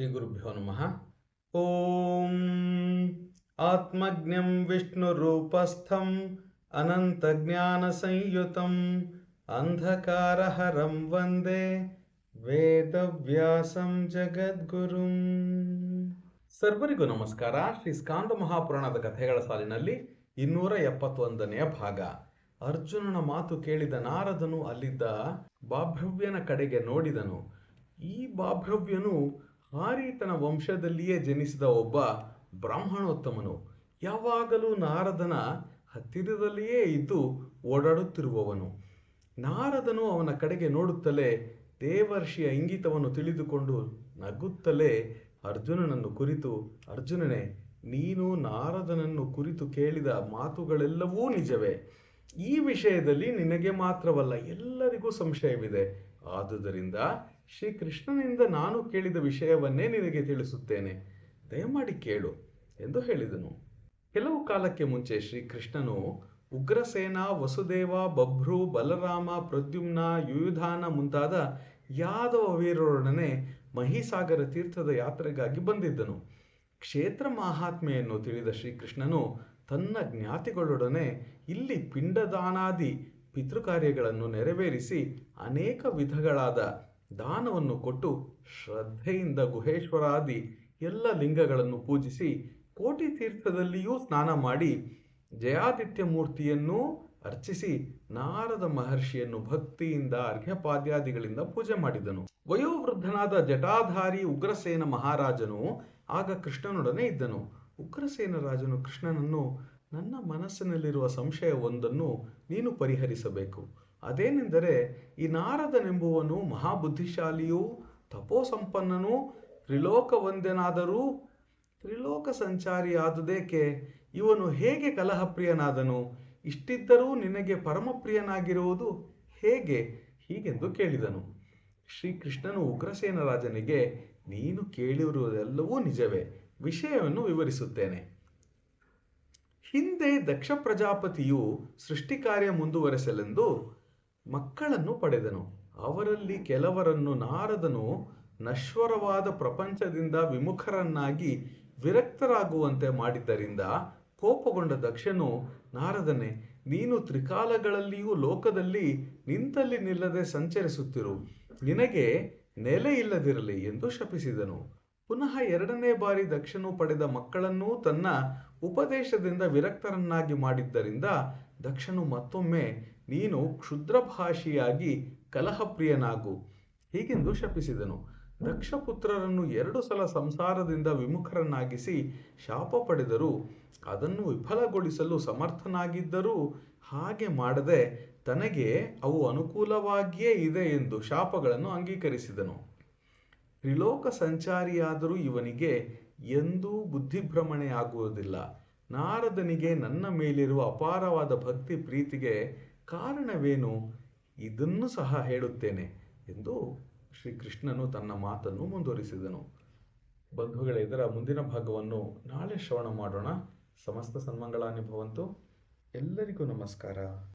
ಶ್ರೀ ಗುರುಭ್ಯೋ ನಮಃ. ಓಂ ಆತ್ಮಜ್ಞಂ ವಿಷ್ಣುರೂಪಸ್ಥಂ ಅನಂತಜ್ಞಾನಸಂಯುತಂ ಅಂಧಕಾರಹರಂ ವಂದೇ ವೇದವ್ಯಾಸಂ ಜಗದ್ಗುರುಂ. ಸರ್ವರಿಗೂ ನಮಸ್ಕಾರ. ಶ್ರೀ ಸ್ಕಾಂದ ಮಹಾಪುರಾಣದ ಕಥೆಗಳ ಸಾಲಿನಲ್ಲಿ ಇನ್ನೂರ ಎಪ್ಪತ್ತೊಂದನೆಯ ಭಾಗ. ಅರ್ಜುನನ ಮಾತು ಕೇಳಿದ ನಾರದನು ಅಲ್ಲಿದ್ದ ಬಾಭ್ರವ್ಯನ ಕಡೆಗೆ ನೋಡಿದನು. ಈ ಹಾರೀತನ ವಂಶದಲ್ಲಿಯೇ ಜನಿಸಿದ ಒಬ್ಬ ಬ್ರಾಹ್ಮಣೋತ್ತಮನು. ಯಾವಾಗಲೂ ನಾರದನ ಹತ್ತಿರದಲ್ಲಿಯೇ ಇದ್ದು ಓಡಾಡುತ್ತಿರುವವನು. ನಾರದನು ಅವನ ಕಡೆಗೆ ನೋಡುತ್ತಲೇ ದೇವರ್ಷಿಯ ಇಂಗಿತವನ್ನು ತಿಳಿದುಕೊಂಡು ನಗುತ್ತಲೇ ಅರ್ಜುನನನ್ನು ಕುರಿತು, ಅರ್ಜುನನೇ, ನೀನು ನಾರದನನ್ನು ಕುರಿತು ಕೇಳಿದ ಮಾತುಗಳೆಲ್ಲವೂ ನಿಜವೇ. ಈ ವಿಷಯದಲ್ಲಿ ನಿನಗೆ ಮಾತ್ರವಲ್ಲ, ಎಲ್ಲರಿಗೂ ಸಂಶಯವಿದೆ. ಆದುದರಿಂದ ಶ್ರೀಕೃಷ್ಣನಿಂದ ನಾನು ಕೇಳಿದ ವಿಷಯವನ್ನೇ ನಿನಗೆ ತಿಳಿಸುತ್ತೇನೆ. ದಯಮಾಡಿ ಕೇಳು ಎಂದು ಹೇಳಿದನು. ಕೆಲವು ಕಾಲಕ್ಕೆ ಮುಂಚೆ ಶ್ರೀಕೃಷ್ಣನು ಉಗ್ರಸೇನ, ವಸುದೇವ, ಬಭ್ರು, ಬಲರಾಮ, ಪ್ರದ್ಯುಮ್ನ, ಯುಯುಧಾನ ಮುಂತಾದ ಯಾದವ ವೀರರೊಡನೆ ಮಹಿಸಾಗರ ತೀರ್ಥದ ಯಾತ್ರೆಗಾಗಿ ಬಂದಿದ್ದನು. ಕ್ಷೇತ್ರ ಮಹಾತ್ಮೆಯನ್ನು ತಿಳಿದ ಶ್ರೀಕೃಷ್ಣನು ತನ್ನ ಜ್ಞಾತಿಗಳೊಡನೆ ಇಲ್ಲಿ ಪಿಂಡದಾನಾದಿ ಪಿತೃಕಾರ್ಯಗಳನ್ನು ನೆರವೇರಿಸಿ ಅನೇಕ ವಿಧಗಳಾದ ದಾನವನ್ನು ಕೊಟ್ಟು ಶ್ರದ್ಧೆಯಿಂದ ಗುಹೇಶ್ವರಾದಿ ಎಲ್ಲ ಲಿಂಗಗಳನ್ನು ಪೂಜಿಸಿ ಕೋಟಿ ತೀರ್ಥದಲ್ಲಿಯೂ ಸ್ನಾನ ಮಾಡಿ ಜಯಾದಿತ್ಯ ಮೂರ್ತಿಯನ್ನು ಅರ್ಚಿಸಿ ನಾರದ ಮಹರ್ಷಿಯನ್ನು ಭಕ್ತಿಯಿಂದ ಅರ್ಘ್ಯಪಾದ್ಯಾದಿಗಳಿಂದ ಪೂಜೆ ಮಾಡಿದನು. ವಯೋವೃದ್ಧನಾದ ಜಟಾಧಾರಿ ಉಗ್ರಸೇನ ಮಹಾರಾಜನು ಆಗ ಕೃಷ್ಣನೊಡನೆ ಇದ್ದನು. ಉಗ್ರಸೇನ ರಾಜನು ಕೃಷ್ಣನನ್ನು ನನ್ನ ಮನಸ್ಸಿನಲ್ಲಿರುವ ಸಂಶಯವೊಂದನ್ನು ನೀನು ಪರಿಹರಿಸಬೇಕು. ಅದೇನೆಂದರೆ, ಈ ನಾರದನೆಂಬುವನು ಮಹಾಬುದ್ಧಿಶಾಲಿಯೂ, ತಪೋಸಂಪನ್ನನೂ, ತ್ರಿಲೋಕವಂದ್ಯನಾದರೂ ತ್ರಿಲೋಕ ಸಂಚಾರಿಯಾದುದೇಕೆ ಇವನು ಹೇಗೆ ಕಲಹಪ್ರಿಯನಾದನು? ಇಷ್ಟಿದ್ದರೂ ನಿನಗೆ ಪರಮಪ್ರಿಯನಾಗಿರುವುದು ಹೇಗೆ? ಹೀಗೆಂದು ಕೇಳಿದನು. ಶ್ರೀಕೃಷ್ಣನು ಉಗ್ರಸೇನ ರಾಜನಿಗೆ ನೀನು ಕೇಳಿರುವುದೆಲ್ಲವೂ ನಿಜವೇ, ವಿಷಯವನ್ನು ವಿವರಿಸುತ್ತೇನೆ. ಹಿಂದೆ ದಕ್ಷ ಪ್ರಜಾಪತಿಯು ಸೃಷ್ಟಿ ಕಾರ್ಯ ಮುಂದುವರೆಸಲೆಂದು ಮಕ್ಕಳನ್ನು ಪಡೆದನು. ಅವರಲ್ಲಿ ಕೆಲವರನ್ನು ನಾರದನು ನಶ್ವರವಾದ ಪ್ರಪಂಚದಿಂದ ವಿಮುಖರನ್ನಾಗಿ ವಿರಕ್ತರಾಗುವಂತೆ ಮಾಡಿದ್ದರಿಂದ ಕೋಪಗೊಂಡ ದಕ್ಷನು ನಾರದನೆ, ನೀನು ತ್ರಿಕಾಲಗಳಲ್ಲಿಯೂ ಲೋಕದಲ್ಲಿ ನಿಂತಲ್ಲಿ ನಿಲ್ಲದೆ ಸಂಚರಿಸುತ್ತಿರು. ನಿನಗೆ ನೆಲೆ ಇಲ್ಲದಿರಲಿ ಎಂದು ಶಪಿಸಿದನು. ಪುನಃ ಎರಡನೇ ಬಾರಿ ದಕ್ಷನು ಪಡೆದ ಮಕ್ಕಳನ್ನೂ ತನ್ನ ಉಪದೇಶದಿಂದ ವಿರಕ್ತರನ್ನಾಗಿ ಮಾಡಿದ್ದರಿಂದ ದಕ್ಷನು ಮತ್ತೊಮ್ಮೆ, ನೀನು ಕ್ಷುದ್ರಭಾಷಿಯಾಗಿ ಕಲಹಪ್ರಿಯನಾಗು. ಹೀಗೆಂದು ಶಪಿಸಿದನು. ದಕ್ಷಪುತ್ರರನ್ನು ಎರಡು ಸಲ ಸಂಸಾರದಿಂದ ವಿಮುಖರನ್ನಾಗಿಸಿ ಶಾಪ ಪಡೆದರೂ, ಅದನ್ನು ವಿಫಲಗೊಳಿಸಲು ಸಮರ್ಥನಾಗಿದ್ದರೂ ಹಾಗೆ ಮಾಡದೆ ತನಗೆ ಅವು ಅನುಕೂಲವಾಗಿಯೇ ಇದೆ ಎಂದು ಶಾಪಗಳನ್ನು ಅಂಗೀಕರಿಸಿದನು. ತ್ರಿಲೋಕ ಸಂಚಾರಿಯಾದರೂ ಇವನಿಗೆ ಎಂದೂ ಬುದ್ಧಿಭ್ರಮಣೆಯಾಗುವುದಿಲ್ಲ ನಾರದನಿಗೆ ನನ್ನ ಮೇಲಿರುವ ಅಪಾರವಾದ ಭಕ್ತಿ ಪ್ರೀತಿಗೆ ಕಾರಣವೇನು? ಇದನ್ನು ಸಹ ಹೇಳುತ್ತೇನೆ ಎಂದು ಶ್ರೀಕೃಷ್ಣನು ತನ್ನ ಮಾತನ್ನು ಮುಂದುವರಿಸಿದನು. ಬಂಧುಗಳೇ, ಇದರ ಮುಂದಿನ ಭಾಗವನ್ನು ನಾಳೆ ಶ್ರವಣ ಮಾಡೋಣ. ಸಮಸ್ತ ಸನ್ಮಂಗಳಾನಿ ಅನುಭವಂತು ಎಲ್ಲರಿಗೂ ನಮಸ್ಕಾರ.